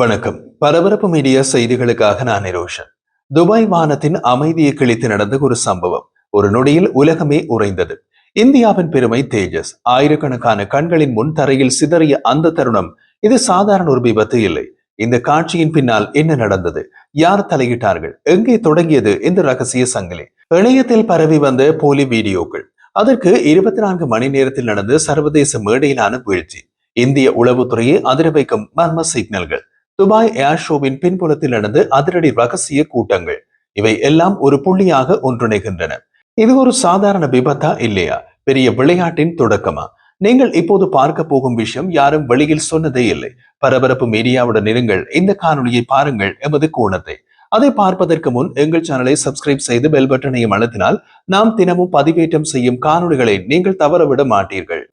வணக்கம். பரபரப்பு மீடியா செய்திகளுக்காக நான் நிரோஷன். துபாய் வானத்தின் அமைதியை கிழித்து நடந்த ஒரு சம்பவம் ஒரு நொடியில் உலகமே உறைந்தது. இந்தியாவின் பெருமை தேஜஸ். ஆயிரக்கணக்கான கண்களின் முன் தரையில் சிதறிய அந்த தருணம் இது சாதாரண ஒரு விபத்து இல்லை. இந்த காட்சியின் பின்னால் என்ன நடந்தது? யார் தலையிட்டார்கள்? எங்கே தொடங்கியது இந்த ரகசிய சங்கிலி. இணையத்தில் பரவி வந்த போலி வீடியோக்கள். அதற்கு இருபத்தி நான்கு மணி நேரத்தில் நடந்த சர்வதேச மேடையிலான வீழ்ச்சி. இந்திய உளவுத்துறையை அதிர வைக்கும் மர்ம சிக்னல்கள். துபாய் ஏர் ஷோவின் பின்புலத்தில் நடந்து அதிரடி ரகசிய கூட்டங்கள். இவை எல்லாம் ஒரு புள்ளியாக ஒன்றிணைகின்றன. இது ஒரு சாதாரண விபத்தா இல்லையா? பெரிய விளையாட்டின் தொடக்கமா? நீங்கள் இப்போது பார்க்க போகும் விஷயம் யாரும் வெளியில் சொன்னதே இல்லை. பரபரப்பு மீடியாவுடன் இருங்கள். இந்த காணொலியை பாருங்கள் எமது கோணத்தை. அதை பார்ப்பதற்கு முன் எங்கள் சேனலை சப்ஸ்கிரைப் செய்து பெல் பட்டனையும் அழுத்தினால் நாம் தினமும் பதிவேற்றம் செய்யும் காணொலிகளை நீங்கள் தவறவிட மாட்டீர்கள்.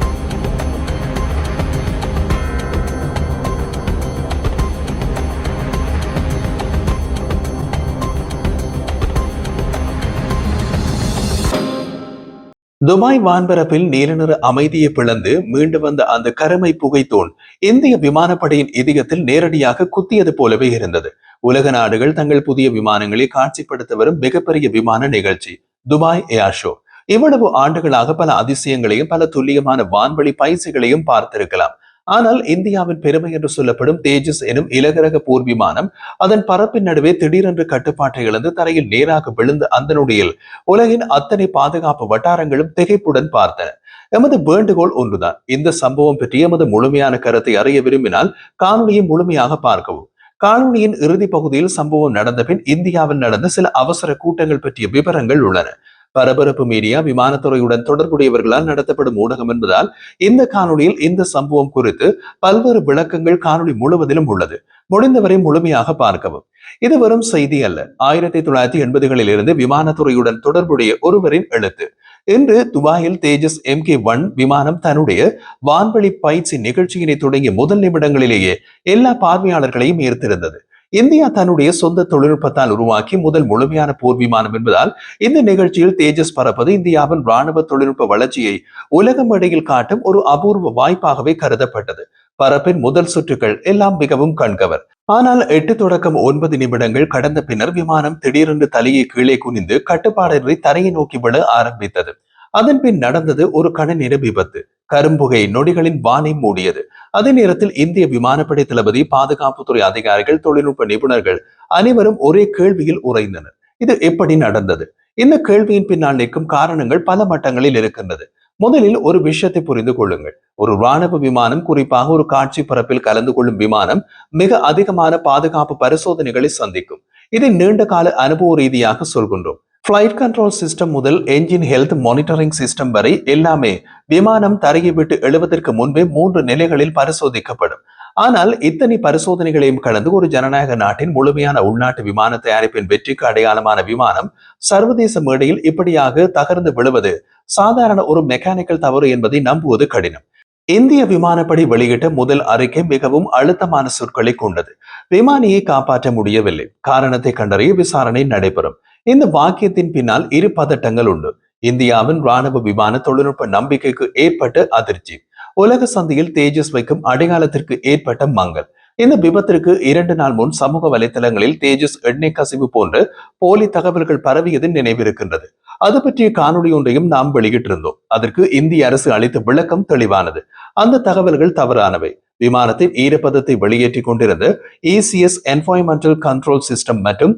துபாய் வான்பரப்பில் நீலநிற அமைதியை பிளந்து மீண்டு வந்த அந்த கருமை புகைத்தூண் இந்திய விமானப்படையின் இதயத்தில் நேரடியாக குத்தியது போலவே இருந்தது. உலக நாடுகள் தங்கள் புதிய விமானங்களை காட்சிப்படுத்த வரும் மிகப்பெரிய விமான நிகழ்ச்சி துபாய் ஏர் ஷோ. இவ்வளவு ஆண்டுகளாக பல அதிசயங்களையும் பல துல்லியமான வான்வழி பயிற்சிகளையும் பார்த்திருக்கலாம். ஆனால் இந்தியாவின் பெருமை என்று சொல்லப்படும் தேஜஸ் எனும் இலகரக போர் விமானம் அதன் பரப்பின் நடுவே திடீரென்று கட்டுப்பாட்டை இழந்து தரையில் நேராக விழுந்து அந்த நொடியில் உலகின் அத்தனை பாதுகாப்பு வட்டாரங்களும் திகைப்புடன் பார்த்தன. எமது வேண்டுகோள் ஒன்றுதான். இந்த சம்பவம் பற்றி எமது முழுமையான கருத்தை அறிய விரும்பினால் காணொலியை முழுமையாக பார்க்கவும். காணொலியின் இறுதி பகுதியில் சம்பவம் நடந்த பின் இந்தியாவில் நடந்த சில அவசர கூட்டங்கள் பற்றிய விவரங்கள் உள்ளன. பரபரப்பு மீடியா விமானத்துறையுடன் தொடர்புடையவர்களால் நடத்தப்படும் ஊடகம் என்பதால் இந்த காணொலியில் இந்த சம்பவம் குறித்து பல்வேறு விளக்கங்கள் காணொலி முழுவதிலும் உள்ளது. முடிந்தவரை முழுமையாக பார்க்கவும். இது வெறும் செய்தி அல்ல. ஆயிரத்தி தொள்ளாயிரத்தி எண்பதுகளில் இருந்து விமானத்துறையுடன் தொடர்புடைய ஒருவரின் எழுத்து. இன்று துபாயில் தேஜஸ் எம் கே ஒன் விமானம் தன்னுடைய வான்வழி பயிற்சி நிகழ்ச்சியினை தொடங்கிய முதல் நிமிடங்களிலேயே எல்லா பார்வையாளர்களையும் ஈர்த்திருந்தது. இந்தியா தன்னுடைய சொந்த தொழில்நுட்பத்தால் உருவாக்கி முதல் முழுமையான போர் விமானம் என்பதால் இந்த நிகழ்ச்சியில் தேஜஸ் பறப்பது இந்தியாவின் ராணுவ தொழில்நுட்ப வளர்ச்சியை உலகம் இடையில் காட்டும் ஒரு அபூர்வ வாய்ப்பாகவே கருதப்பட்டது. பரப்பின் முதல் சுற்றுகள் எல்லாம் மிகவும் கண்கவர். ஆனால் எட்டு தொடக்கம் ஒன்பது நிமிடங்கள் கடந்த பின்னர் விமானம் திடீரென்று தலையை கீழே குனிந்து கட்டுப்பாடின்றி தரையை நோக்கி விட ஆரம்பித்தது. அதன் பின் நடந்தது ஒரு கணநேர விபத்து. கரும்புகை நொடிகளின் வானை மூடியது. அதே நேரத்தில் இந்திய விமானப்படை தளபதி பாதுகாப்புத்துறை அதிகாரிகள் தொழில்நுட்ப நிபுணர்கள் அனைவரும் ஒரே கேள்வியில் உறைந்தனர். இது எப்படி நடந்தது? இந்த கேள்வியின் பின்னால் நிற்கும் காரணங்கள் பல மட்டங்களில் இருக்கின்றது. முதலில் ஒரு விஷயத்தை புரிந்து கொள்ளுங்கள். ஒரு ராணுவ விமானம் குறிப்பாக ஒரு காட்சி பரப்பில் கலந்து கொள்ளும் விமானம் மிக அதிகமான பாதுகாப்பு பரிசோதனைகளை சந்திக்கும். இதை நீண்ட கால அனுபவ ரீதியாக சொல்கின்றோம். ஃப்ளைட் கண்ட்ரோல் சிஸ்டம் முதல் என்ஜின் ஹெல்த் மானிட்டரிங் சிஸ்டம் வரை எல்லாமே விமானம் தரையை விட்டு எழுவதற்கு முன்பே மூன்று நிலைகளில் பரிசோதிக்கப்படும். ஆனால் இத்தனை பரிசோதனைகளையும் கலந்து ஒரு ஜனநாயக நாட்டின் முழுமையான உள்நாட்டு விமான தயாரிப்பின் வெற்றிக்கு அடையாளமான விமானம் சர்வதேச மேடையில் இப்படியாக தகர்ந்து விழுவது சாதாரண ஒரு மெக்கானிக்கல் தவறு என்பதை நம்புவது கடினம். இந்திய விமானப்படை வெளியிட்ட முதல் அறிக்கை மிகவும் அழுத்தமான சொற்களை கொண்டது. விமானியை காப்பாற்ற முடியவில்லை. காரணத்தை கண்டறிய விசாரணை நடைபெறும். இந்த வாக்கியத்தின் பின்னால் இரு பதட்டங்கள் உண்டு. இந்தியாவின் ராணுவ விமான தொழில்நுட்ப நம்பிக்கைக்கு ஏற்பட்ட அதிர்ச்சி. உலக சந்தையில் தேஜஸ் வைக்கும் அடையாளத்திற்கு ஏற்பட்ட மங்கள். இந்த விபத்திற்கு இரண்டு நாள் முன் சமூக வலைதளங்களில் தேஜஸ் எண்ணெய் கசிவு போன்ற போலி தகவல்கள் பரவியது நினைவிருக்கின்றது. அது பற்றிய காணொலி ஒன்றையும் நாம் வெளியிட்டிருந்தோம். அதற்கு இந்திய அரசு அளித்த விளக்கம் தெளிவானது. அந்த தகவல்கள் தவறானவை. விமானத்தின் ஈரப்பதத்தை வெளியேற்றிக் கொண்டிருந்த ஏசிஎஸ் என்வாய்மெண்டல் கண்ட்ரோல் சிஸ்டம் மற்றும்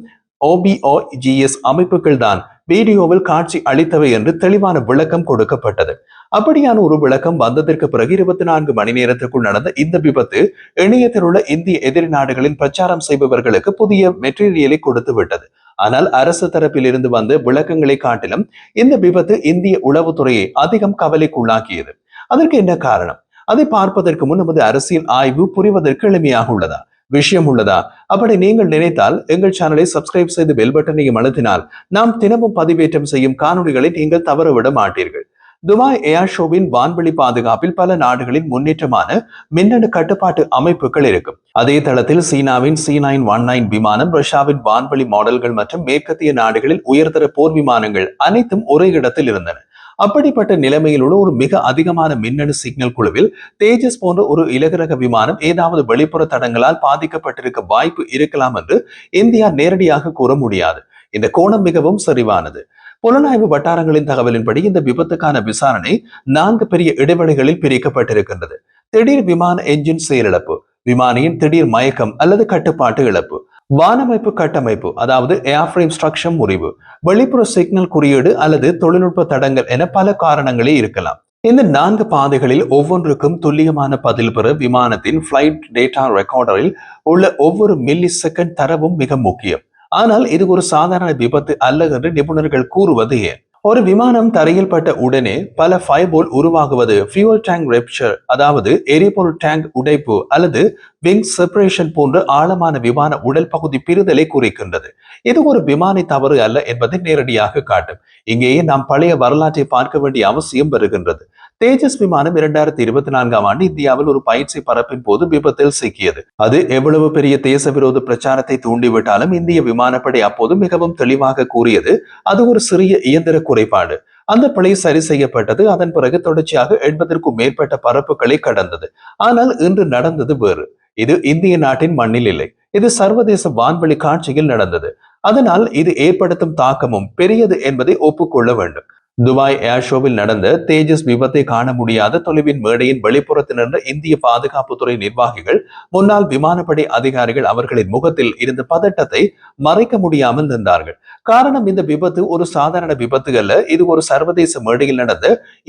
ஓபிஓ ஜிஎஸ் அமைப்புகள் தான் வீடியோவில் காட்சி அளித்தவை என்று தெளிவான விளக்கம் கொடுக்கப்பட்டது. அப்படியான ஒரு விளக்கம் வந்ததற்கு பிறகு இருபத்தி நான்கு மணி நேரத்திற்குள் நடந்த இந்த விபத்து இணையத்தில் உள்ள இந்திய எதிரி நாடுகளின் பிரச்சாரம் செய்பவர்களுக்கு புதிய மெட்டீரியலை கொடுத்து விட்டது. ஆனால் அரசு தரப்பில் இருந்து வந்த விளக்கங்களை காட்டிலும் இந்த விபத்து இந்திய உளவுத்துறையை அதிகம் கவலைக்குள்ளாக்கியது. அதற்கு என்ன காரணம்? அதை பார்ப்பதற்கு முன் நமது அரசியல் ஆய்வு புரிவதற்கு எளிமையாக உள்ளதா? விஷயம் உள்ளதா அப்படி நீங்கள் நினைத்தால் எங்கள் சேனலை சப்ஸ்கிரைப் செய்து பெல் பட்டனையும் அழுத்தினால் நாம் தினமும் பதிவேற்றம் செய்யும் காணொலிகளை நீங்கள் தவறவிட மாட்டீர்கள். துபாய் ஏர் ஷோவின் வான்வெளி பாதுகாப்பில் பல நாடுகளின் முன்னேற்றமான மின்னணு கட்டுப்பாட்டு அமைப்புகள் இருக்கும். அதே தளத்தில் சீனாவின் சி நைன் ஒன் நைன் விமானம் ரஷ்யாவின் வான்வெளி மாடல்கள் மற்றும் மேற்கத்திய நாடுகளில் உயர்தர போர் விமானங்கள் அனைத்தும் ஒரே இடத்தில் இருந்தன. அப்படிப்பட்ட நிலைமையில் உள்ள ஒரு மிக அதிகமான மின்னணு சிக்னல் குழுவில் தேஜஸ் போன்ற ஒரு இலகுரக விமானம் ஏதாவது வெளிப்புற தடங்களால் பாதிக்கப்பட்டிருக்க வாய்ப்பு இருக்கலாம் என்று இந்தியா நேரடியாக கூற முடியாது. இந்த கோணம் மிகவும் சரிவானது. புலனாய்வு வட்டாரங்களின் தகவலின்படி இந்த விபத்துக்கான விசாரணை நான்கு பெரிய இடைவெளிகளில் பிரிக்கப்பட்டிருக்கின்றது. திடீர் விமான என்ஜின் செயலிழப்பு விமானியின் திடீர் மயக்கம் அல்லது கட்டுப்பாட்டு இழப்பு வானமைப்பு கட்டமைப்பு அதாவது ஏர்ஃப்ரேம் ஸ்ட்ரக்சர் முறிவு வெளிப்புற சிக்னல் குறியீடு அல்லது தொழில்நுட்ப தடங்கள் என பல காரணங்களே இருக்கலாம். இந்த நான்கு பாதைகளில் ஒவ்வொன்றுக்கும் துல்லியமான பதில் பெற விமானத்தின் ஃபிளைட் டேட்டா ரெக்கார்டரில் உள்ள ஒவ்வொரு மில்லி செகண்ட் தரவும் மிக முக்கியம். ஆனால் இது ஒரு சாதாரண விபத்து அல்ல என்று நிபுணர்கள் கூறுவது ஏன்? ஒரு விமானம் தரையில் பட்ட உடனே பல ஃபைபோல் உருவாகுவது ஃபியூல் டேங்க் ரெப்சர் அதாவது எரிபொருள் டேங்க் உடைப்பு அல்லது விங் செப்பரேஷன் போன்ற ஆழமான விமான உடல் பகுதி பிரிதலை குறிக்கின்றது. இது ஒரு விமானி தவறு அல்ல என்பதை நேரடியாக காட்டும். இங்கேயே நாம் பழைய வரலாற்றை பார்க்க வேண்டிய அவசியம் வருகின்றது. தேஜஸ் விமானம் இரண்டாயிரத்தி இருபத்தி நான்காம் ஆண்டு இந்தியாவில் ஒரு பயிற்சி பரப்பின் போது விபத்தில் சிக்கியது. அது எவ்வளவு பெரிய தேச விரோத பிரச்சாரத்தை தூண்டிவிட்டாலும் இந்திய விமானப்படை அப்போது மிகவும் தெளிவாக கூறியது அது ஒரு சிறிய இயந்திர குறைபாடு. அந்த பிழை சரி செய்யப்பட்டது அதன் பிறகு தொடர்ச்சியாக எண்பதற்கும் மேற்பட்ட பரப்புகளை கடந்தது. ஆனால் இன்று நடந்தது வேறு. இது இந்திய நாட்டின் மண்ணில் இல்லை. இது சர்வதேச வான்வெளி காட்சியில் நடந்தது. அதனால் இது ஏற்படுத்தும் தாக்கமும் பெரியது என்பதை ஒப்புக்கொள்ள வேண்டும். துபாய் ஏர்ஷோவில் நடந்த தேஜஸ் விபத்தை காண முடியாத தொலைவின் மேடையின் வெளிப்புறத்தில் நின்ற இந்திய பாதுகாப்புத்துறை நிர்வாகிகள் முன்னாள் விமானப்படை அதிகாரிகள் அவர்களின் முகத்தில் இருந்த பதட்டத்தை மறைக்க முடியாமல் நின்றார்கள். காரணம் இந்த விபத்து ஒரு சாதாரண விபத்து அல்ல. இது ஒரு சர்வதேச மேடையில் நடந்த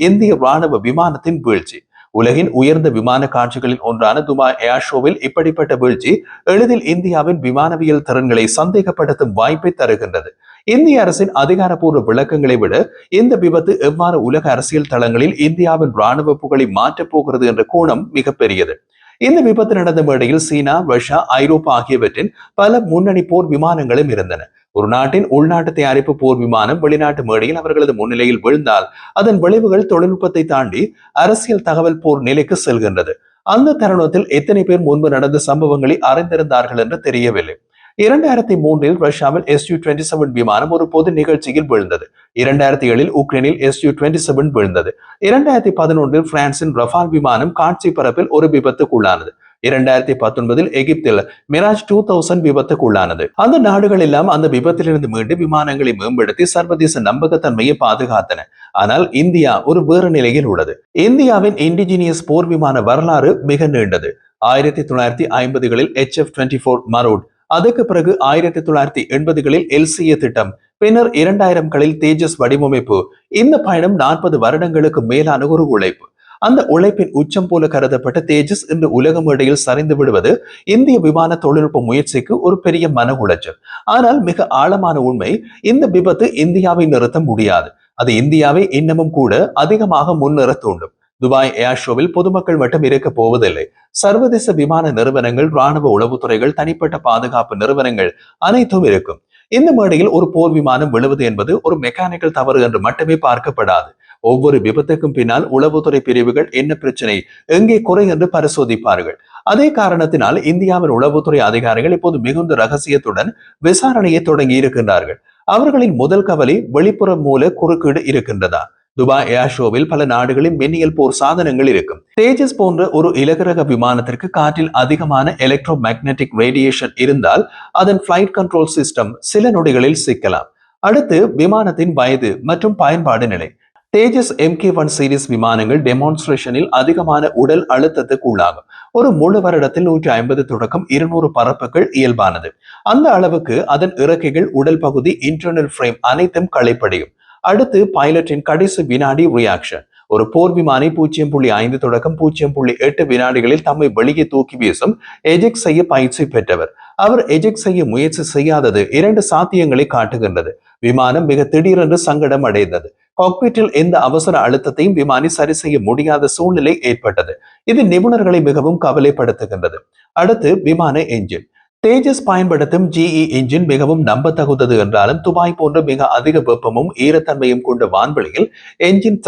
இந்திய ராணுவ விமானத்தின் வீழ்ச்சி. உலகின் உயர்ந்த விமான காட்சிகளில் ஒன்றான துபாய் ஏர் ஷோவில் இப்படிப்பட்ட வீழ்ச்சி எளிதில் இந்தியாவின் விமானவியல் திறன்களை சந்தேகப்படுத்தும் வாய்ப்பை தருகின்றது. இந்திய அரசின் அதிகாரப்பூர்வ விளக்கங்களை விட இந்த விபத்து எவ்வாறு உலக அரசியல் தளங்களில் இந்தியாவின் ராணுவ புகழை மாற்றப் போகிறது என்ற கோணம் மிகப்பெரியது இந்த விபத்து நடந்த மேடையில் சீனா ரஷ்யா ஐரோப்பா ஆகியவற்றின் பல முன்னணி போர் விமானங்களும் இருந்தன. ஒரு நாட்டின் உள்நாட்டு தயாரிப்பு போர் விமானம் வெளிநாட்டு மேடையில் அவர்களது முன்னிலையில் விழுந்தால் அதன் விளைவுகள் தொழில்நுட்பத்தை தாண்டி அரசியல் தகவல் போர் நிலைக்கு செல்கின்றது. அந்த தருணத்தில் எத்தனை பேர் முன்பு நடந்த சம்பவங்களை அறிந்திருந்தார்கள் என்று தெரியவில்லை. இரண்டாயிரத்தி மூன்றில் ரஷ்யாவில் எஸ் யூ டுவெண்டி செவன் விமானம் ஒரு பொது நிகழ்ச்சியில் விழுந்தது. இரண்டாயிரத்தி ஏழில் உக்ரைனில் எஸ் யூ டுவெண்டி செவன் விழுந்தது. இரண்டாயிரத்தி பதினொன்றில் பிரான்சின் ரஃபால் விமானம் காட்சி பரப்பில் ஒரு விபத்துக்குள்ளானது. இரண்டாயிரத்தி பத்தொன்பதில் எகிப்தில் மிராஜ் டூ தௌசண்ட் விபத்துக்குள்ளானது. அந்த நாடுகள் எல்லாம் அந்த விபத்திலிருந்து மீண்டு விமானங்களை மேம்படுத்தி சர்வதேச நம்பகத்தன்மையை பாதுகாத்தன. ஆனால் இந்தியா ஒரு வேறு நிலையில் உள்ளது. இந்தியாவின் இண்டிஜினியஸ் போர் விமான வரலாறு மிக நீண்டது. ஆயிரத்தி தொள்ளாயிரத்தி ஐம்பதுகளில் H F twenty four Marut அதுக்கு பிறகு ஆயிரத்தி தொள்ளாயிரத்தி எண்பதுகளில் எல்சிஏ திட்டம் பின்னர் இரண்டாயிரம்களில் தேஜஸ் வடிவமைப்பு இந்த பயணம் நாற்பது வருடங்களுக்கு மேலான ஒரு உழைப்பு. அந்த உழைப்பின் உச்சம் போல கருதப்பட்ட தேஜஸ் இன்று உலக மேடையில் சரிந்து விடுவது இந்திய விமான தொழில்நுட்ப முயற்சிக்கு ஒரு பெரிய மன உளைச்சல் ஆனால் மிக ஆழமான உண்மை இந்த விபத்து இந்தியாவை நிறுத்த முடியாது. அது இந்தியாவை இன்னமும் கூட அதிகமாக முன்னிற தூண்டும் துபாய் ஏர் ஷோவில் பொதுமக்கள் மட்டும் இருக்க போவதில்லை. சர்வதேச விமான நிறுவனங்கள் ராணுவ உளவுத்துறைகள் தனிப்பட்ட பாதுகாப்பு நிறுவனங்கள் அனைத்தும் இருக்கும். இந்த மேடையில் ஒரு போர் விமானம் விழுவது என்பது ஒரு மெக்கானிக்கல் தவறு என்று மட்டுமே பார்க்கப்படாது. ஒவ்வொரு விபத்துக்கும் பின்னால் உளவுத்துறை பிரிவுகள் என்ன பிரச்சனை எங்கே குறை என்று பரிசோதிப்பார்கள். அதே காரணத்தினால் இந்தியாவின் உளவுத்துறை அதிகாரிகள் இப்போது மிகுந்த ரகசியத்துடன் விசாரணையை தொடங்கி இருக்கின்றார்கள். அவர்களின் முதல் கவலை வெளிப்புற மூல குறுக்கீடு இருக்கின்றதா? துபாய் ஏர் ஷோவில் பல நாடுகளின் மின்னியல் போர் சாதனங்கள் இருக்கும் தேஜஸ் போன்ற ஒரு இலகுரக விமானத்திற்கு காற்றில் அதிகமான எலக்ட்ரோ மேக்னெட்டிக் ரேடியேஷன் இருந்தால் அதன் பிளைட் கண்ட்ரோல் சிஸ்டம் சில நொடிகளில் சிக்கலாம் அடுத்து விமானத்தின் வயது மற்றும் பயன்பாடு நிலை தேஜஸ் எம்கே ஒன் சீரிஸ் விமானங்கள் டெமான்ஸ்ட்ரேஷனில் அதிகமான உடல் அழுத்தத்துக்கு உள்ளாகும் ஒரு முழு வருடத்தில் நூற்றி ஐம்பது தொடக்கம் இருநூறு பரப்புகள் இயல்பானது அந்த அளவுக்கு அதன் இறக்கைகள் உடல் பகுதி இன்டர்னல் ஃப்ரேம் அனைத்தும் களைப்படையும் அடுத்து பைலட்டின் கடைசி வினாடி ரியாக்ஷன் ஒரு போர் விமானி பூஜ்ஜியம் புள்ளி ஐந்து தொடக்கம் பூஜ்ஜியம் புள்ளி எட்டு வினாடிகளில் தம்மை வெளியே தூக்கி வீசும் எஜெக்ட் செய்ய பயிற்சி பெற்றவர். அவர் எஜெக்ட் செய்ய முயற்சி செய்யாதது இரண்டு சாத்தியங்களை காட்டுகின்றது. விமானம் மிக திடீரென்று சங்கடம் அடைந்தது. காக்பீட்டில் எந்த அவசர அழுத்தத்தையும் விமானி சரி செய்ய முடியாத சூழ்நிலை ஏற்பட்டது. இது நிபுணர்களை மிகவும் கவலைப்படுத்துகின்றது. அடுத்து விமான என்ஜின் தேஜஸ் பயன்படுத்தும் ஜிஇ இன்ஜின் மிகவும் நம்பத்தகுந்தது என்றாலும் துபாய் போன்ற மிக அதிக வெப்பமும் ஈரத்தன்மையும் கொண்ட வான்வெளியில் என்ஜின்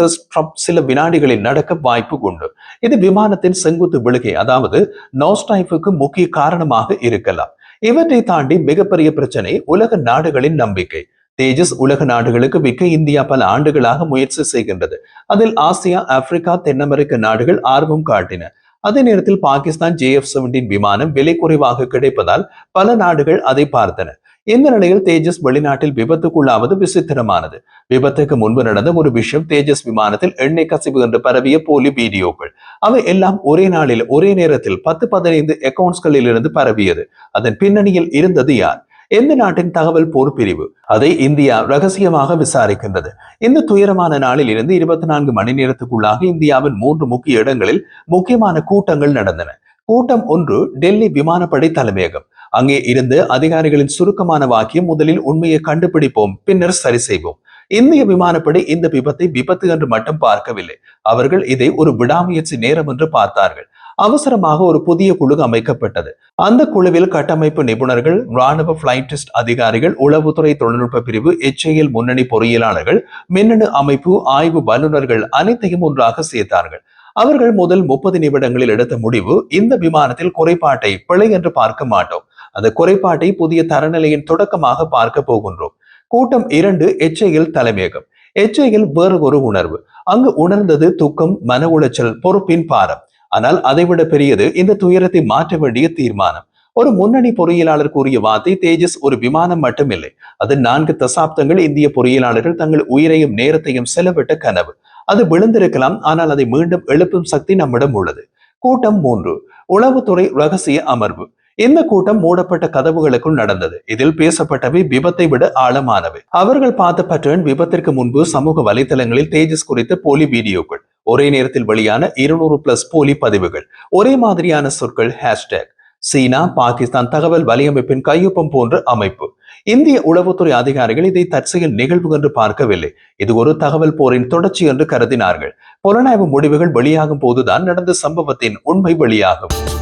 சில வினாடிகளில் நடக்க வாய்ப்பு உண்டு. இது விமானத்தின் செங்குத்து விழுகை அதாவது நோஸ்டைஃபுக்கு முக்கிய காரணமாக இருக்கலாம். இவற்றை தாண்டி மிகப்பெரிய பிரச்சனை உலக நாடுகளின் நம்பிக்கை. தேஜஸ் உலக நாடுகளுக்கு விற்க இந்தியா பல ஆண்டுகளாக முயற்சி செய்கின்றது. அதில் ஆசியா ஆப்பிரிக்கா தென் அமெரிக்க நாடுகள் ஆர்வம் காட்டின. அதே நேரத்தில் பாகிஸ்தான் ஜேஎஃப் செவன்டீன் விமானம் விலை குறைவாக கிடைப்பதால் பல நாடுகள் அதை பார்த்தன. இந்த நிலையில் தேஜஸ் வெளிநாட்டில் விபத்துக்குள்ளாவது விசித்திரமானது. விபத்துக்கு முன்பு நடந்த ஒரு விஷயம் தேஜஸ் விமானத்தில் எண்ணெய் கசிவு என்று பரவிய போலி வீடியோக்கள். அவை எல்லாம் ஒரே நாளில் ஒரே நேரத்தில் பத்து பதினைந்து அக்கவுண்ட்ஸ்களில் இருந்து பரவியது. அதன் பின்னணியில் இருந்தது யார்? எந்த நாட்டின் தகவல் போர் பிரிவு அதை இந்தியா ரகசியமாக விசாரிக்கின்றது? இந்த துயரமான நாளில் இருந்து இருபத்தி நான்கு மணி நேரத்துக்குள்ளாக இந்தியாவின் மூன்று முக்கிய இடங்களில் முக்கியமான கூட்டங்கள் நடந்தன. கூட்டம் ஒன்று டெல்லி விமானப்படை தலைமையகம். அங்கே இருந்து அதிகாரிகளின் சுருக்கமான வாக்கியம் முதலில் உண்மையை கண்டுபிடிப்போம் பின்னர் சரி செய்வோம். இந்திய விமானப்படை இந்த விபத்தை விபத்து என்று மட்டும் பார்க்கவில்லை. அவர்கள் இதை ஒரு விடாமுயற்சி நேரம் என்று பார்த்தார்கள். அவசரமாக ஒரு புதிய குழு அமைக்கப்பட்டது. அந்த குழுவில் கட்டமைப்பு நிபுணர்கள் ராணுவ பிளைட்டிஸ்ட் அதிகாரிகள் உளவுத்துறை தொழில்நுட்ப பிரிவு எச்ஐஎல் முன்னணி பொறியியலாளர்கள் மின்னணு அமைப்பு ஆய்வு வல்லுநர்கள் அனைத்தையும் ஒன்றாக சேர்த்தார்கள். அவர்கள் முதல் முப்பது நிமிடங்களில் எடுத்த முடிவு இந்த விமானத்தில் குறைபாட்டை பிழை என்று பார்க்க மாட்டோம். அந்த குறைபாட்டை புதிய தரநிலையின் தொடக்கமாக பார்க்க போகின்றோம். கூட்டம் இரண்டு எச்ஐஎல் தலைமையகம். எச்ஐஎல் வேறு ஒரு உணர்வு. அங்கு உணர்ந்தது துக்கம் மன உளைச்சல் பொறுப்பின் பாரம். ஆனால் அதைவிட பெரியது இந்த துயரத்தை மாற்ற வேண்டிய தீர்மானம். ஒரு முன்னணி பொறியியலாளர் கூறிய வார்த்தை தேஜஸ் ஒரு விமானம் மட்டுமில்லை. அது நான்கு தசாப்தங்கள் இந்திய பொறியியலாளர்கள் தங்கள் உயிரையும் நேரத்தையும் செலவிட்ட கனவு. அது விழுந்திருக்கலாம் ஆனால் அதை மீண்டும் எழுப்பும் சக்தி நம்மிடம் உள்ளது. கூட்டம் மூன்று உளவுத்துறை ரகசிய அமர்வு. இந்த கூட்டம் மூடப்பட்ட கதவுகளுக்குள் நடந்தது. இதில் பேசப்பட்டவை விபத்தை விட ஆழமானவை. அவர்கள் பார்த்த பட்டர்ன் விபத்திற்கு முன்பு சமூக வலைதளங்களில் தேஜஸ் குறித்த போலி வீடியோக்கள். ஒரே நேரத்தில் வெளியான இருநூறு பிளஸ் போலி பதிவுகள் ஒரே மாதிரியான சொற்கள் ஹேஷ்டேக் சீனா பாகிஸ்தான் தகவல் வலையமைப்பின் கையொப்பம் போன்ற அமைப்பு. இந்திய உளவுத்துறை அதிகாரிகள் இதை தற்செயல் நிகழ்வு என்று பார்க்கவில்லை. இது ஒரு தகவல் போரின் தொடர்ச்சி என்று கருதினார்கள். புலனாய்வு முடிவுகள் வெளியாகும் போதுதான் நடந்த சம்பவத்தின் உண்மை வெளியாகும்.